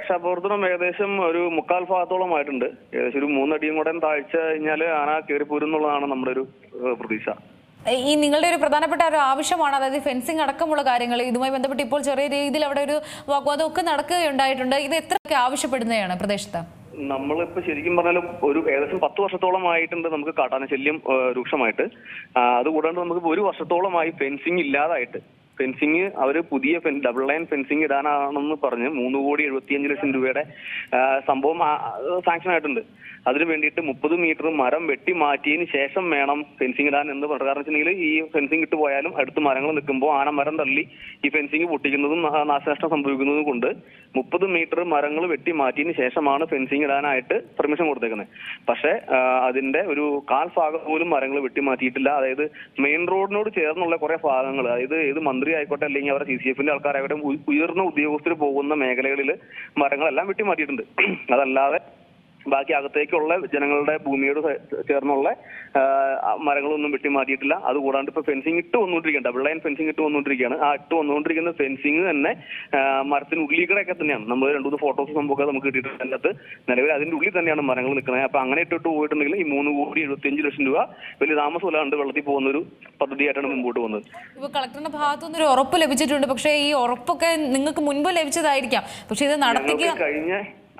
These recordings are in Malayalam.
രക്ഷാപ്രവർത്തനം ഏകദേശം ഒരു മുക്കാൽ ഭാഗത്തോളമായിട്ടുണ്ട്. ഏകദേശം ഒരു മൂന്നടിയും കൂടെ താഴ്ച കഴിഞ്ഞാൽ ആന കയറി പോരുന്നുള്ളതാണ് നമ്മുടെ ഒരു പ്രതീക്ഷ. ഈ നിങ്ങളുടെ ഒരു പ്രധാനപ്പെട്ട ഒരു ആവശ്യമാണ് അതായത് ഫെൻസിങ് അടക്കമുള്ള കാര്യങ്ങൾ ഇതുമായി ബന്ധപ്പെട്ട് ഇപ്പോൾ ചെറിയ രീതിയിൽ അവിടെ ഒരു വാഗ്വാദം ഒക്കെ നടക്കുകയുണ്ടായിട്ടുണ്ട്. ഇത് എത്രയൊക്കെ ആവശ്യപ്പെടുന്നതാണ് പ്രദേശത്ത്? നമ്മളിപ്പോ ശരിക്കും പറഞ്ഞാലും ഒരു ഏകദേശം പത്ത് വർഷത്തോളമായിട്ടുണ്ട് നമുക്ക് കാട്ടാന ശല്യം ഏഹ്, രൂക്ഷമായിട്ട്. അതുകൂടാണ്ട് നമുക്ക് ഒരു വർഷത്തോളമായി ഫെൻസിങ് ഇല്ലാതായിട്ട്. ഫെൻസിങ് അവർ പുതിയ ഡബിൾ ലൈൻ ഫെൻസിങ് ഇടാനാണെന്ന് പറഞ്ഞ് മൂന്ന് കോടി എഴുപത്തിയഞ്ച് ലക്ഷം രൂപയുടെ സംഭവം സാങ്ഷൻ ആയിട്ടുണ്ട്. അതിന് വേണ്ടിയിട്ട് മുപ്പത് മീറ്റർ മരം വെട്ടി മാറ്റിയതിന് ശേഷം വേണം ഫെൻസിങ് ഇടാൻ എന്ന് പറഞ്ഞു. കാരണം വെച്ചിട്ടുണ്ടെങ്കിൽ ഈ ഫെൻസിങ് ഇട്ട് പോയാലും അടുത്ത് മരങ്ങൾ നിൽക്കുമ്പോൾ ആന മരം തള്ളി ഈ ഫെൻസിങ് പൊട്ടിക്കുന്നതും നാശനഷ്ടം സംഭവിക്കുന്നതും കൊണ്ട് മുപ്പത് മീറ്റർ മരങ്ങൾ വെട്ടി മാറ്റിയതിന് ശേഷമാണ് ഫെൻസിങ് ഇടാനായിട്ട് പെർമിഷൻ കൊടുത്തേക്കുന്നത് പക്ഷേ അതിന്റെ ഒരു കാൽ ഭാഗം പോലും മരങ്ങൾ വെട്ടി മാറ്റിയിട്ടില്ല. അതായത് മെയിൻ റോഡിനോട് ചേർന്നുള്ള കുറെ ഭാഗങ്ങൾ അതായത് ഏത് മന്ത്രി ആയിക്കോട്ടെ അല്ലെങ്കിൽ അവരുടെ സി സി എഫിന്റെ ആൾക്കാരായിക്കോട്ടെ ഉയർന്ന ഉദ്യോഗസ്ഥർ പോകുന്ന മേഖലകളിൽ മരങ്ങളെല്ലാം വെട്ടിമാറ്റിയിട്ടുണ്ട്. അതല്ലാതെ ബാക്കി അകത്തേക്കുള്ള ജനങ്ങളുടെ ഭൂമിയോട് ചേർന്നുള്ള മരങ്ങളൊന്നും വെട്ടി മാറ്റിയിട്ടില്ല അതുകൂടാണ്ട് ഇപ്പൊ ഫെൻസിങ് ഇട്ട് വന്നുകൊണ്ടിരിക്കുകയാണ് ഡബിൾ ലൈൻ ഫെൻസിങ് ഇട്ട് വന്നുകൊണ്ടിരിക്കുകയാണ് ആ ഇട്ട് വന്നുകൊണ്ടിരിക്കുന്ന ഫെൻസിങ് തന്നെ മരത്തിന് ഉള്ളിലൂടെയൊക്കെ തന്നെയാണ്. നമ്മൾ രണ്ടു മൂന്ന് ഫോട്ടോസ് സംഭവമൊക്കെ നമുക്ക് കിട്ടിയിട്ടുണ്ട് അതിനകത്ത്. നിലവിൽ അതിന്റെ ഉള്ളിൽ തന്നെയാണ് മരങ്ങൾ നിൽക്കുന്നത്. അപ്പൊ അങ്ങനെ ഇട്ടിട്ട് പോയിട്ടുണ്ടെങ്കിൽ ഈ മൂന്ന് കോടി എഴുപത്തിയഞ്ച് ലക്ഷം രൂപ വലിയ താമസമില്ലാണ്ട് വെള്ളത്തിൽ പോകുന്ന ഒരു പദ്ധതിയായിട്ടാണ് മുമ്പോട്ട് പോകുന്നത്. ഇപ്പൊ കളക്ടറിന്റെ ഭാഗത്തു നിന്ന് ഒരു ഉറപ്പ് ലഭിച്ചിട്ടുണ്ട്. പക്ഷേ ഈ ഉറപ്പൊക്കെ നിങ്ങൾക്ക് മുൻപ് ലഭിച്ചതായിരിക്കാം. പക്ഷെ ഇത് നടത്തിക്കുക കഴിഞ്ഞ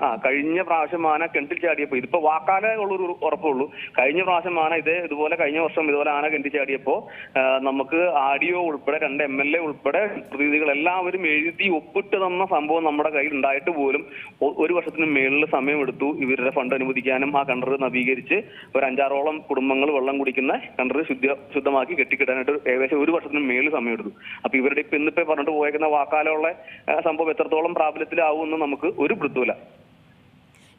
ആ കഴിഞ്ഞ പ്രാവശ്യം ആന കിണറ്റിൽ ചാടിയപ്പോ ഇതിപ്പോ വാക്കാല ഉള്ളൊരു ഉറപ്പുള്ളൂ. കഴിഞ്ഞ പ്രാവശ്യം ആന ഇതേ ഇതുപോലെ കഴിഞ്ഞ വർഷം ഇതുപോലെ ആന കിണറ്റിൽ ചാടിയപ്പോ നമുക്ക് ആഡിയോ ഉൾപ്പെടെ രണ്ട് എം എൽ എ ഉൾപ്പെടെ പ്രതിനിധികൾ എല്ലാവരും എഴുതി ഒപ്പിട്ട് തന്ന സംഭവം നമ്മുടെ കയ്യിൽ ഉണ്ടായിട്ട് പോലും ഒരു വർഷത്തിന് മേളിൽ സമയമെടുത്തു. ഇവരുടെ ഫണ്ട് അനുവദിക്കാനും ആ കിണർ നവീകരിച്ച് ഒരു അഞ്ചാറോളം കുടുംബങ്ങൾ വെള്ളം കുടിക്കുന്ന കിണർ ശുദ്ധ ശുദ്ധമാക്കി കെട്ടിക്കിടാനായിട്ട് ഏകദേശം ഒരു വർഷത്തിന് മേളിൽ സമയമെടുത്തു. അപ്പൊ ഇവരുടെ ഇപ്പൊ ഇന്നിപ്പോ പറഞ്ഞിട്ട് പോയേക്കുന്ന വാക്കാലുള്ള സംഭവം എത്രത്തോളം പ്രാബല്യത്തിലാവുമെന്ന് നമുക്ക് ഒരു വൃത്തൂല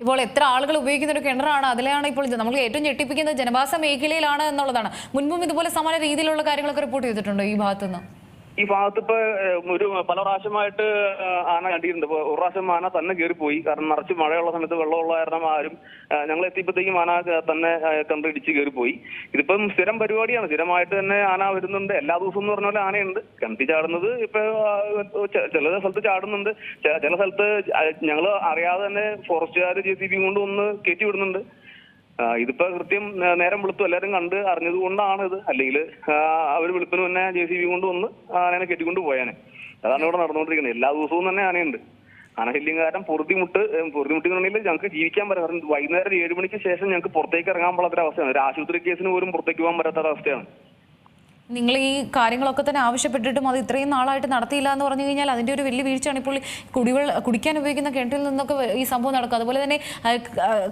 ഇപ്പോൾ എത്ര ആളുകൾ ഉപയോഗിക്കുന്ന ഒരു കിണറാണ് അതിലാണ് ഇപ്പോൾ നമ്മൾ ഏറ്റവും ഞെട്ടിപ്പിക്കുന്നത് ജനവാസ മേഖലയിലാണ് എന്നുള്ളതാണ്. മുൻപും ഇതുപോലെ സമാന രീതിയിലുള്ള കാര്യങ്ങളൊക്കെ റിപ്പോർട്ട് ചെയ്തിട്ടുണ്ടോ ഈ ഭാഗത്തുനിന്ന്? ഈ ഭാഗത്ത് ഇപ്പൊ ഒരു പല പ്രാവശ്യമായിട്ട് ആന കണ്ടിട്ടുണ്ട്. ഇപ്പൊ ഒരു പ്രാവശ്യം ആന തന്നെ കയറിപ്പോയി. കാരണം നിറച്ച് മഴയുള്ള സമയത്ത് വെള്ളമുള്ള കാരണം ആരും ഞങ്ങൾ എത്തിയപ്പോഴത്തേക്കും ആന തന്നെ കണ്ട് ഇടിച്ച് കയറിപ്പോയി. ഇതിപ്പം സ്ഥിരം പരിപാടിയാണ്. സ്ഥിരമായിട്ട് തന്നെ ആന വരുന്നുണ്ട്. എല്ലാ ദിവസവും എന്ന് പറഞ്ഞ പോലെ ആനയുണ്ട്. കിണറ്റി ചാടുന്നത് ഇപ്പൊ ചില സ്ഥലത്ത് ചാടുന്നുണ്ട്. ചില സ്ഥലത്ത് ഞങ്ങൾ അറിയാതെ തന്നെ ഫോറസ്റ്റുകാർ ജെ സി ബി കൊണ്ട് ഒന്ന് കയറ്റി വിടുന്നുണ്ട്. ഇതിപ്പോ കൃത്യം നേരം വെളുത്തു. എല്ലാരും കണ്ട് അറിഞ്ഞത് കൊണ്ടാണ് ഇത്. അല്ലെങ്കിൽ അവർ വെളുപ്പിന് തന്നെ ജെ സി ബി കൊണ്ട് വന്ന് ആനയെ കെട്ടിക്കൊണ്ട് പോയാനെ. അതാണ് ഇവിടെ നടന്നുകൊണ്ടിരിക്കുന്നത്. എല്ലാ ദിവസവും തന്നെ ആനയുണ്ട്. ആനശല്യം കാരണം പൊറുതിമുട്ട് പൊറുതിമുട്ടുന്നുണ്ടെങ്കിൽ ഞങ്ങൾക്ക് ജീവിക്കാൻ പറ്റാം കാരണം വൈകുന്നേരം ഏഴ് മണിക്ക് ശേഷം ഞങ്ങൾക്ക് പുറത്തേക്ക് ഇറങ്ങാൻ പാടാത്ത അവസ്ഥയാണ് ഒരു ആശുപത്രി കേസിന് പോലും പുറത്തേക്ക് പോകാൻ പറ്റാത്ത അവസ്ഥയാണ് നിങ്ങൾ ഈ കാര്യങ്ങളൊക്കെ തന്നെ ആവശ്യപ്പെട്ടിട്ടും അത് ഇത്രയും നാളായിട്ട് നടത്തിയില്ല എന്ന് പറഞ്ഞു കഴിഞ്ഞാൽ അതിന്റെ ഒരു വലിയ വീഴ്ചയാണ്. ഇപ്പോൾ കുടിവെള്ള കുടിക്കാൻ ഉപയോഗിക്കുന്ന കിണറ്റിൽ നിന്നൊക്കെ ഈ സംഭവം നടക്കുക അതുപോലെ തന്നെ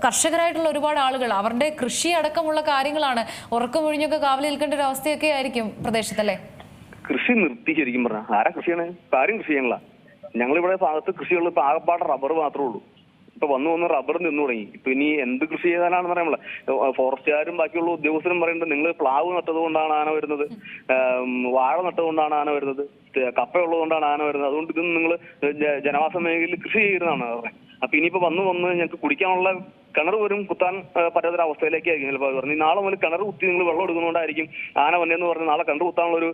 കർഷകരായിട്ടുള്ള ഒരുപാട് ആളുകൾ അവരുടെ കൃഷി അടക്കമുള്ള കാര്യങ്ങളാണ് ഉറക്കമൊഴിഞ്ഞൊക്കെ കാവൽ നിൽക്കേണ്ട ഒരു അവസ്ഥയൊക്കെ ആയിരിക്കും പ്രദേശത്തല്ലേ? കൃഷി നിർത്തി ശരിക്കും പറഞ്ഞാൽ ആരാ കൃഷിയാണ് ആരും കൃഷി ചെയ്യണില്ല. ഞങ്ങളിവിടെ ഭാഗത്ത് കൃഷിയുള്ള ഇപ്പൊ ആകപ്പാടെ റബ്ബർ മാത്രമേ ഉള്ളൂ. ഇപ്പൊ വന്നു വന്ന് റബ്ബർ നിന്നു തുടങ്ങി. ഇപ്പൊ ഇനി എന്ത് കൃഷി ചെയ്താലാണെന്ന് പറയാനുള്ള ഫോറസ്റ്റുകാരും ബാക്കിയുള്ള ഉദ്യോഗസ്ഥരും പറയുന്നത് നിങ്ങൾ പ്ലാവ് നട്ടത് കൊണ്ടാണ് ആന വരുന്നത്. വാഴ നട്ടതുകൊണ്ടാണ് ആന വരുന്നത്. കപ്പയുള്ളതുകൊണ്ടാണ് ആന വരുന്നത്. അതുകൊണ്ട് ഇതൊന്നും നിങ്ങൾ ജനവാസ മേഖലയിൽ കൃഷി ചെയ്യുന്നതാണ്. പറഞ്ഞത് അപ്പൊ ഇനിയിപ്പോ വന്നു വന്ന് ഞങ്ങൾക്ക് കുടിക്കാനുള്ള കിണർ പോലും കുത്താൻ പറ്റാത്തൊരു അവസ്ഥയിലേക്കായിരിക്കും ചിലപ്പോൾ പറഞ്ഞു നാളെ മുതൽ കിണർ കുത്തി നിങ്ങൾ വെള്ളം എടുക്കുന്നതുകൊണ്ടായിരിക്കും ആന വന്നെന്ന് പറഞ്ഞ് നാളെ കണ്ടു കുത്താനുള്ള ഒരു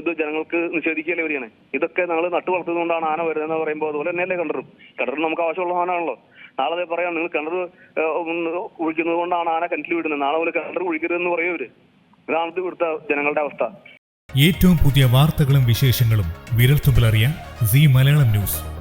ഇത് ജനങ്ങൾക്ക് നിഷേധിക്കുകയല്ലേ വരികയാണ്. ഇതൊക്കെ ഞങ്ങൾ നട്ടു വളർത്തുന്നതുകൊണ്ടാണ് ആന വരുന്നതെന്ന് പറയുമ്പോൾ അതുപോലെ തന്നെയല്ലേ കിണറും. കിണറും നമുക്ക് ആവശ്യമുള്ള ആനാണല്ലോ നാളെ പറയാം നിങ്ങൾ കിണർ കുഴിക്കുന്നത് കൊണ്ടാണ് ആന കിണറ്റിൽ വിടുന്നത്. നാളെ മുതൽ കിണർ കുഴിക്കരുതെന്ന് പറയൂര് ഇതാണ് ഇവിടുത്തെ ജനങ്ങളുടെ അവസ്ഥ. ഏറ്റവും പുതിയ വാർത്തകളും വിശേഷങ്ങളും വിരൽത്തുമ്പിലറിയാൻ സി മലയാളം ന്യൂസ്.